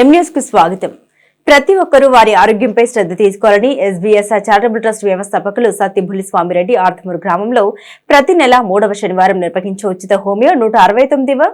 ఎం కు స్వాగతం. ప్రతి ఒక్కరూ వారి ఆరోగ్యంపై శ్రద్ధ తీసుకోవాలని ఎస్బీఎస్ఆర్ చారిటబుల్ ట్రస్ట్ వ్యవస్థాపకులు సత్యభులి స్వామిరెడ్డి ఆర్తమూరు గ్రామంలో ప్రతి నెల మూడవ శనివారం నిర్వహించే ఉచిత హోమియో నూట అరవై తొమ్మిదివ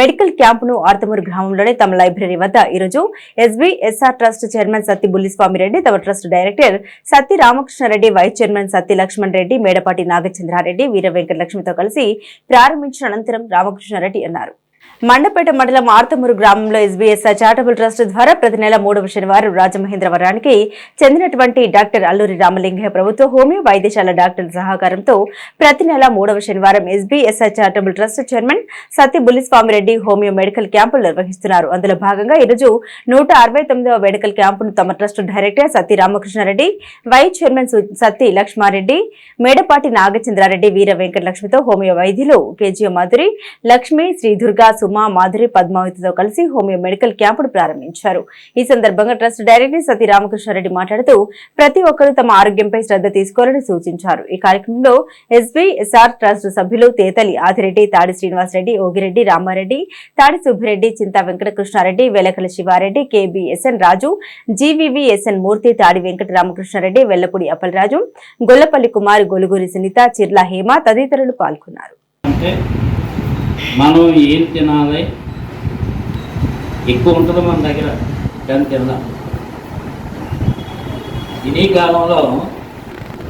మెడికల్ క్యాంపును ఆర్తమూరు గ్రామంలోని తమ లైబ్రరీ వద్ద ఈరోజు SBSR trust chairman Satyabulli Swamireddy తమ trust director Satya Ramakrishnareddy vice chairman Satya Lakshman Reddy Medapati Nagachandrareddy Veera వెంకటలక్ష్మితో కలిసి ప్రారంభించిన అనంతరం రామకృష్ణారెడ్డి అన్నారు. మండపేట మండలం ఆర్తమూరు గ్రామంలో ఎస్బీఎస్ చారిటబుల్ ట్రస్ట్ ద్వారా ప్రతి నెల మూడవ శనివారం రాజమహేంద్రవరానికి చెందినటువంటి డాక్టర్ అల్లూరి రామలింగయ్య ప్రభుత్వ హోమియో వైద్యశాల డాక్టర్ సహకారంతో ప్రతి నెల మూడవ శనివారం SBS charitable trust chairman Satya Bulliswamireddy homeo medical క్యాంపులు నిర్వహిస్తున్నారు. అందులో భాగంగా ఈరోజు నూట అరవై తొమ్మిదవ మెడికల్ క్యాంపును తమ trust director Satya Ramakrishnareddy vice chairman సు- సత్తి లక్ష్మారెడ్డి మేడపాటి నాగచంద్రారెడ్డి వీర వెంకటలక్ష్మితో హోమియో వైద్యులు కేజీఎం మాధురి లక్ష్మి శ్రీ దుర్గా సుమ మాధురి పద్మావతితో కలిసి హోమియో మెడికల్ క్యాంపును ప్రారంభించారు. ఈ సందర్భంగా ట్రస్ట్ డైరెక్టర్ సతీ రామకృష్ణారెడ్డి మాట్లాడుతూ ప్రతి ఒక్కరూ తమ ఆరోగ్యంపై శ్రద్ధ తీసుకోవాలని సూచించారు. ఈ కార్యక్రమంలో ఎస్బీఎస్ఆర్ ట్రస్ట్ సభ్యులు తేతలి ఆదిరెడ్డి తాడి శ్రీనివాసరెడ్డి ఓగిరెడ్డి రామారెడ్డి తాడి సుబ్బిరెడ్డి చింతా వెంకటకృష్ణారెడ్డి వెలకల శివారెడ్డి కేబిఎస్ఎన్ రాజు జీవీవీఎస్ఎన్ మూర్తి తాడి వెంకట రామకృష్ణారెడ్డి వెల్లపూడి అప్పలరాజు గొల్లపల్లి కుమార్ గొలుగురి సునీత చిర్ల హేమ తదితరులు పాల్గొన్నారు. అంటే మనం ఏం తినాలి? ఎక్కువ ఉంటుంది మన దగ్గర? కానీ తిందాం తినే కాలంలో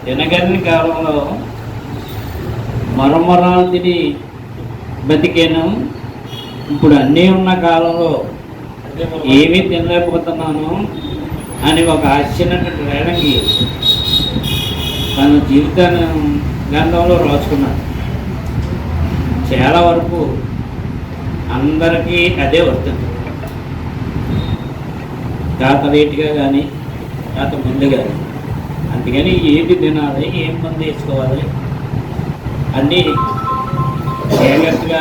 తినగలిగిన కాలంలో మరమరాలు తిని బతికాను. ఇప్పుడు అన్నీ ఉన్న కాలంలో ఏమీ తినలేకపోతున్నాను అని ఒక ఆశ్చర్యమైన రేడంగి తన జీవితాన్ని గ్రంథంలో రాసుకున్నాను చాలా వరకు అందరికీ అదే వస్తుంది తాత రేటుగా కానీ తాత ముందు కానీ అందుకని ఏది తినాలి ఏం మందు వేసుకోవాలి అన్నీ జాగ్రత్తగా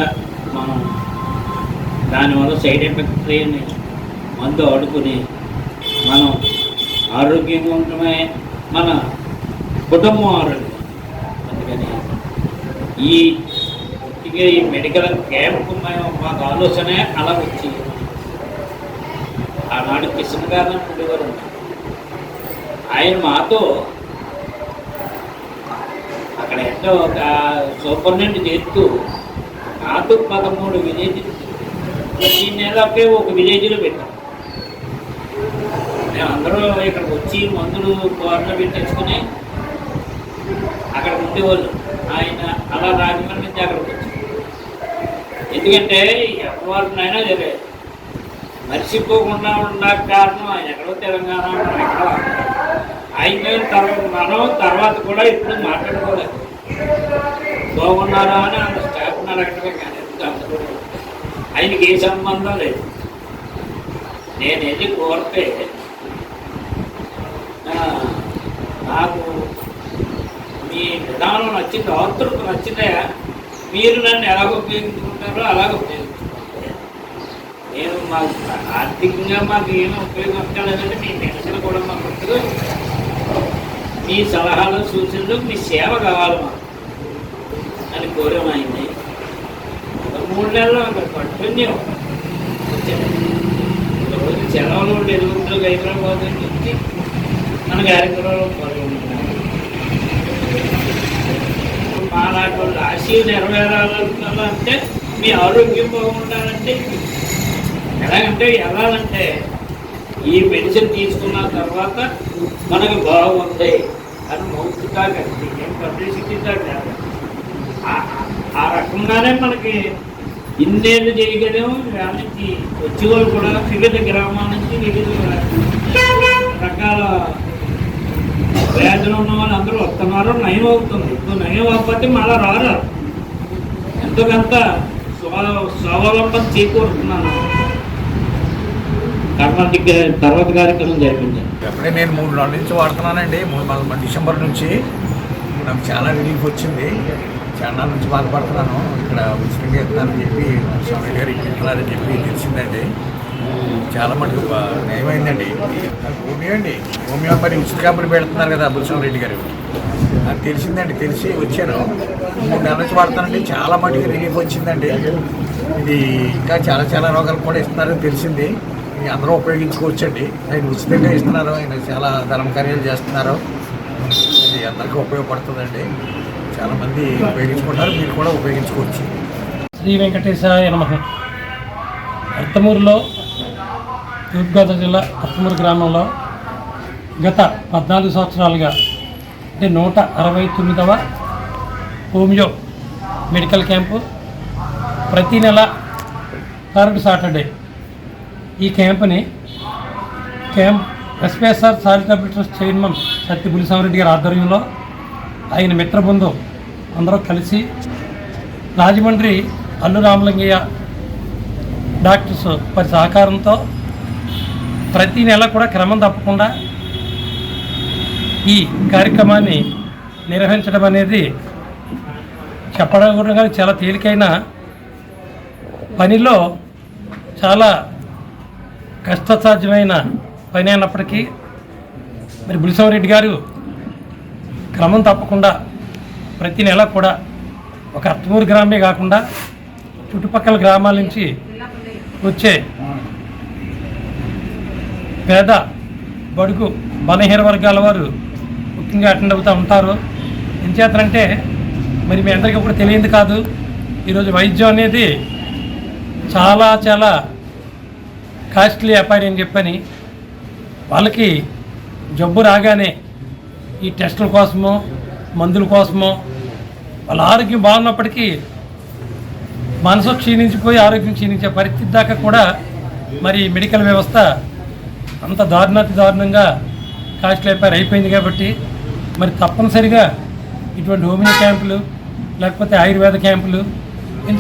మనం దానివల్ల సైడ్ ఎఫెక్ట్స్ లేని మందు ఆడుకుని మనం ఆరోగ్యంగా ఉండటమే మన కుటుంబం ఆరోగ్యం. అందుకని ఈ ఇక ఈ మెడికల్ క్యాంప్ మేము మాకు ఆలోచనే అలా వచ్చి ఆనాడు కిషన్ గారు ఉండేవారు ఆయన మాతో అక్కడ ఎంతో ఒక సూపర్నెంట్ చేస్తూ నాతో పదమూడు విలేజ్ ప్రతి నెలకే ఒక విలేజ్లో పెట్టాం. మేము అందరూ ఇక్కడికి వచ్చి మందులు గవర్నమెంట్ పెట్టించుకుని అక్కడ ఉండేవాళ్ళు. ఆయన అలా రాజమండ్రి నుంచి అక్కడికి వచ్చి ఎందుకంటే ఎవరినైనా సరే మర్చిపోకుండా ఉండడానికి కారణం ఆయన ఎక్కడో తెలంగాణ మనం ఎక్కడో ఆయన తర్వాత మనం తర్వాత కూడా ఇప్పుడు మాట్లాడుకోలేదు. బాగున్నారా అని అంత స్టాఫ్ని అడగటమే కానీ ఆయనకి ఏ సంబంధం లేదు. నేను ఏది కోరితే నాకు మీ విధానం నచ్చింది ఆతృత నచ్చిందా? మీరు నన్ను ఎలాగ ఉపయోగించుకుంటారో అలాగ ఉపయోగించుకుంటారు. నేను మాకు ఆర్థికంగా మాకు ఏమీ ఉపయోగించలేదంటే మీ టెన్షన్ కూడా మాకు ఉండదు. మీ సలహాలు సూచనలు మీ సేవ కావాలి మాకు. అని కోరమైంది ఒక మూడు నెలలు అక్కడ కంటిన్యూ రోజు సెలవులు ఉండి ఎదుగుంటుంది హైదరాబాద్ నుంచి మన కార్యక్రమంలో పాల్గొంటున్నాం మా లాంటి వాళ్ళు ఆశయం నెరవేరాలంటే మీ ఆరోగ్యం బాగుండాలంటే ఎలాగంటే ఎలాగంటే ఈ మెడిసిన్ తీసుకున్న తర్వాత మనకు బాగుంది అని మౌత్ టాక్ అండి ఏం పబ్లిసిటీ టాక్ కాదు. ఆ- రకంగానే మనకి ఇన్నేళ్ళు చేయగలేము దానికి వచ్చేవాళ్ళు కూడా వివిధ గ్రామాల నుంచి వివిధ రకాల వ్యాధులు ఉన్న వాళ్ళు అందరూ వస్తున్నారు నయం అవుతుంది. ఇప్పుడు నయం అవ్వకపోతే మళ్ళీ రారు ఎందుకంత స్వావలంబం చేకూరుతున్నాను. కర్ణాటక తర్వాత కార్యక్రమం జరిపించాను ఎప్పుడే నేను మూడు నెలల నుంచి వాడుతున్నానండి. మూడు మన డిసెంబర్ నుంచి నాకు చాలా రిలీఫ్ వచ్చింది. చాలా నుంచి బాధపడుతున్నాను. ఇక్కడ ఉచితంగా ఇస్తానని చెప్పి స్వామి గారు ఇస్తున్నారని చెప్పి తెలిసిందండి. చాలా మటుకు నయమైందండి నాకు హోమియో అండి మరి ఉచిత కంపెనీ పెడుతున్నారు కదా బుల్సం రెడ్డి గారు. నాకు తెలిసిందండి తెలిసి వచ్చాను. మూడు నెలల నుంచి వాడతానండి చాలా మటుకు రిలీఫ్ వచ్చిందండి. ఇది ఇంకా చాలా చాలా రోగాలు కూడా ఇస్తున్నారని తెలిసింది. అందరూ ఉపయోగించుకోవచ్చండి. ఆయన ఉచితంగా ఇస్తున్నారు. ఆయన చాలా ధర్మ కార్యాలు చేస్తున్నారు. ఇది అందరికీ ఉపయోగపడుతుందండి. చాలామంది ఉపయోగించుకుంటారు మీరు కూడా ఉపయోగించుకోవచ్చు. శ్రీ వెంకటేశాయ నమ. అర్తమూరులో తూర్పుగోదావరి జిల్లా అత్తమూరు గ్రామంలో గత పద్నాలుగు సంవత్సరాలుగా అంటే నూట అరవై తొమ్మిదవ హోమియో మెడికల్ క్యాంపు ప్రతి నెల థర్డ్ సాటర్డే ఈ క్యాంపుని camp SPSR charitable trust chairman Satya Bulisamareddy గారి ఆధ్వర్యంలో ఆయన మిత్రబృందం అందరూ కలిసి రాజమండ్రి అల్లు రామలింగయ్య డాక్టర్స్ వారి సహకారంతో ప్రతి నెల కూడా క్రమం తప్పకుండా ఈ కార్యక్రమాన్ని నిర్వహించడం అనేది చెప్పడం కూడా కానీ చాలా తేలికైన పనిలో చాలా కష్టసాధ్యమైన పని అయినప్పటికీ మరి బులిసంరెడ్డి గారు క్రమం తప్పకుండా ప్రతి నెల కూడా ఒక అత్తమూరు గ్రామే కాకుండా చుట్టుపక్కల గ్రామాల నుంచి వచ్చే పేద బడుగు బలహీన వర్గాల వారు ముఖ్యంగా అటెండ్ అవుతూ ఉంటారు. ఎంచేతనంటే మరి మీ అందరికీ కూడా తెలియదు కాదు ఈరోజు వైద్యం అనేది చాలా చాలా కాస్ట్లీ వ్యాపారి అని చెప్పని వాళ్ళకి జబ్బు రాగానే ఈ టెస్టుల కోసమో మందుల కోసమో వాళ్ళ ఆరోగ్యం బాగున్నప్పటికీ మనసు క్షీణించిపోయి ఆరోగ్యం క్షీణించే పరిస్థితి దాకా కూడా మరి మెడికల్ వ్యవస్థ అంత దారుణాతి దారుణంగా కాస్ట్ అయిపోయి అయిపోయింది కాబట్టి మరి తప్పనిసరిగా ఇటువంటి హోమియో క్యాంపులు లేకపోతే ఆయుర్వేద క్యాంపులు ఏం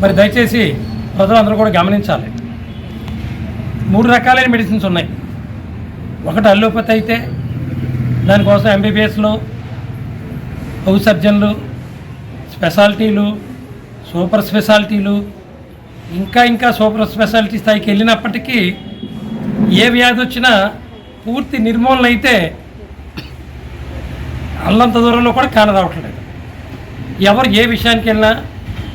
మరి దయచేసి ప్రజలందరూ కూడా గమనించాలి. మూడు రకాలైన మెడిసిన్స్ ఉన్నాయి. ఒకటి అల్లోపతి అయితే దానికోసం ఎంబీబీఎస్లో హౌస్ సర్జన్లు స్పెషాలిటీలు సూపర్ స్పెషాలిటీలు ఇంకా ఇంకా సూపర్ స్పెషాలిటీ స్థాయికి వెళ్ళినప్పటికీ ఏ వ్యాధి వచ్చినా పూర్తి నిర్మూలన అయితే అల్లంత దూరంలో కూడా కానరావట్లేదు. ఎవరు ఏ విషయానికి వెళ్ళినా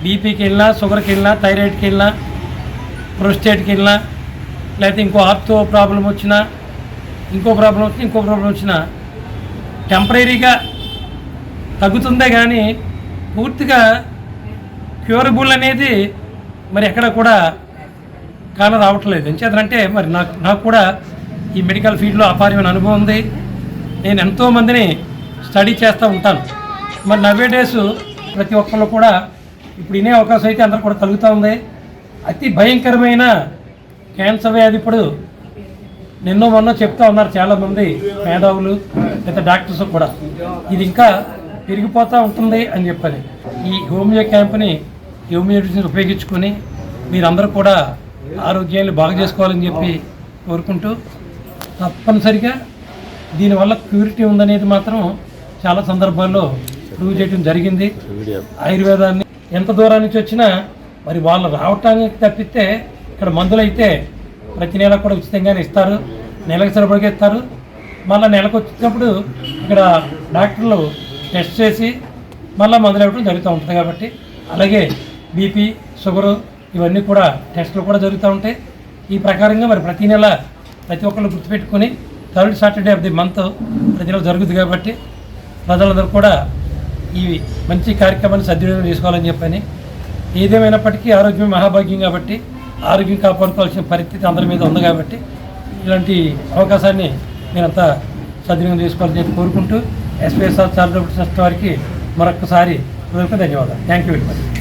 బీపీకి వెళ్ళినా షుగర్కి వెళ్ళినా థైరాయిడ్కి వెళ్ళినా ప్రోస్టేట్కి వెళ్ళినా లేకపోతే ఇంకో ఆర్తో ప్రాబ్లం వచ్చినా ఇంకో ప్రాబ్లం వచ్చినా ఇంకో ప్రాబ్లం వచ్చినా టెంపరీగా తగ్గుతుందే కానీ పూర్తిగా క్యూరబుల్ అనేది మరి ఎక్కడ కూడా కాన రావట్లేదు. ఎంచేతంటే మరి నాకు నాకు కూడా ఈ మెడికల్ ఫీల్డ్లో అపారమైన అనుభవం ఉంది. నేను ఎంతోమందిని స్టడీ చేస్తూ ఉంటాను. మరి నవ్వే డేస్ ప్రతి ఒక్కళ్ళు కూడా ఇప్పుడు ఇనే అవకాశం అయితే అందరూ కూడా కలుగుతూ ఉంది. అతి భయంకరమైన క్యాన్సర్ వ్యాధి ఇప్పుడు నిన్నో మొన్న చెప్తా ఉన్నారు చాలామంది మేధావులు లేదా డాక్టర్స్ కూడా. ఇది ఇంకా పెరిగిపోతూ ఉంటుంది అని చెప్పని ఈ హోమియో క్యాంప్ని హోమియో ఉపయోగించుకొని మీరందరూ కూడా ఆరోగ్యాన్ని బాగు చేసుకోవాలని చెప్పి కోరుకుంటూ తప్పనిసరిగా దీనివల్ల ప్యూరిటీ ఉందనేది మాత్రం చాలా సందర్భాల్లో ప్రూవ్ చేయడం జరిగింది. ఆయుర్వేదాన్ని ఎంత దూరం నుంచి వచ్చినా మరి వాళ్ళు రావటానికి తప్పితే ఇక్కడ మందులు అయితే ప్రతి నెల కూడా ఉచితంగానే ఇస్తారు. నెలకు సరిపడిగా ఇస్తారు. మళ్ళీ నెలకు వచ్చినప్పుడు ఇక్కడ డాక్టర్లు టెస్ట్ చేసి మళ్ళీ మందులు ఇవ్వడం జరుగుతూ ఉంటుంది కాబట్టి అలాగే బీపీ షుగరు ఇవన్నీ కూడా టెస్టులు కూడా జరుగుతూ ఉంటాయి. ఈ ప్రకారంగా మరి ప్రతి నెల ప్రతి ఒక్కళ్ళు గుర్తుపెట్టుకొని third Saturday of the month ప్రతి నెల జరుగుతుంది కాబట్టి ప్రజలందరూ కూడా ఈ మంచి కార్యక్రమాన్ని సద్వినియోగం చేసుకోవాలని చెప్పని ఏదేమైనప్పటికీ ఆరోగ్యం మహాభాగ్యం కాబట్టి ఆరోగ్యం కాపాడుకోవాల్సిన పరిస్థితి అందరి మీద ఉంది కాబట్టి ఇలాంటి అవకాశాన్ని మీరంతా సద్వినియోగం చేసుకోవాలని చెప్పి కోరుకుంటూ ఎస్పీఎస్ఆర్ చారిటబుల్ ట్రస్ట్ వారికి మరొకసారి ధన్యవాదాలు. Thank you very much.